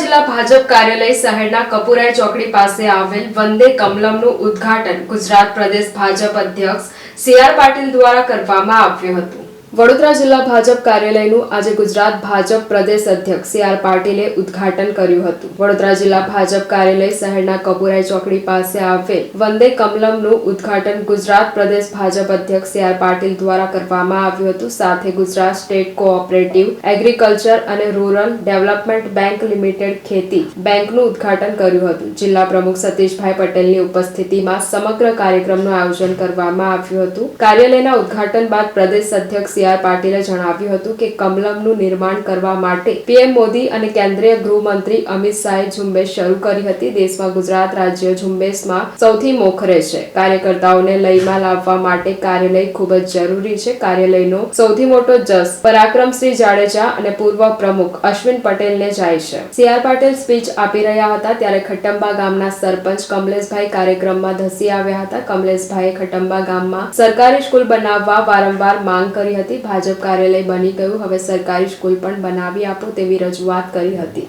જિલ્લા ભાજપ કાર્યાલય શહેરના કપુરાય ચોકડી પાસે આવેલ વંદે કમલમનું ઉદ્ઘાટન ગુજરાત પ્રદેશ ભાજપ અધ્યક્ષ સી આર પાટીલ દ્વારા કરવામાં આવ્યું હતું. વડોદરા જિલ્લા ભાજપ કાર્યાલયનું આજે ગુજરાત ભાજપ પ્રદેશ અધ્યક્ષ સી આર પાટીલે ઉદઘાટન કર્યું હતું. વડોદરા જિલ્લા ભાજપ કાર્યાલય શહેરના કપુરાઈ ચોકડી પાસે આવેલ વંદે કમલમનું ઉદઘાટન ગુજરાત પ્રદેશ ભાજપ અધ્યક્ષ સી આર પાટીલ દ્વારા કરવામાં આવ્યું હતું. સાથે ગુજરાત સ્ટેટ કોઓપરેટિવ એગ્રીકલ્ચર અને રૂરલ ડેવલપમેન્ટ બેંક લિમિટેડ ખેતી બેંકનું ઉદ્ઘાટન કર્યું હતું. જિલ્લા પ્રમુખ સતીશભાઈ પટેલની ઉપસ્થિતિમાં સમગ્ર કાર્યક્રમનું આયોજન કરવામાં આવ્યું હતું. કાર્યાલયના ઉદઘાટન બાદ પ્રદેશ અધ્યક્ષ સી આર પાટીલે જણાવ્યું હતું કે કમલમનું નિર્માણ કરવા માટે પીએમ મોદી અને કેન્દ્રીય ગૃહમંત્રી અમિત શાહે ઝુંબેશ શરૂ કરી હતી. દેશમાં ગુજરાત રાજ્ય ઝુંબેશમાં સૌથી મોખરે છે. કાર્યકર્તાઓને લયમાં લાવવા માટે કાર્યાલય ખૂબ જ જરૂરી છે. કાર્યાલયનો સૌથી મોટો જસ પરાક્રમસિંહ જાડેજા અને પૂર્વ પ્રમુખ અશ્વિન પટેલને જાય છે. સી આર પાટીલ સ્પીચ આપી રહ્યા હતા ત્યારે ખટંબા ગામના સરપંચ કમલેશભાઈ કાર્યક્રમમાં ધસી આવ્યા હતા. કમલેશભાઈએ ખટંબા ગામમાં સરકારી સ્કૂલ બનાવવા વારંવાર માંગ કરી હતી ભાજપ કાર્યાલય બની ગયું. હવે સરકારી સ્કૂલ પણ બનાવી આપો તેવી રજૂઆત કરી હતી.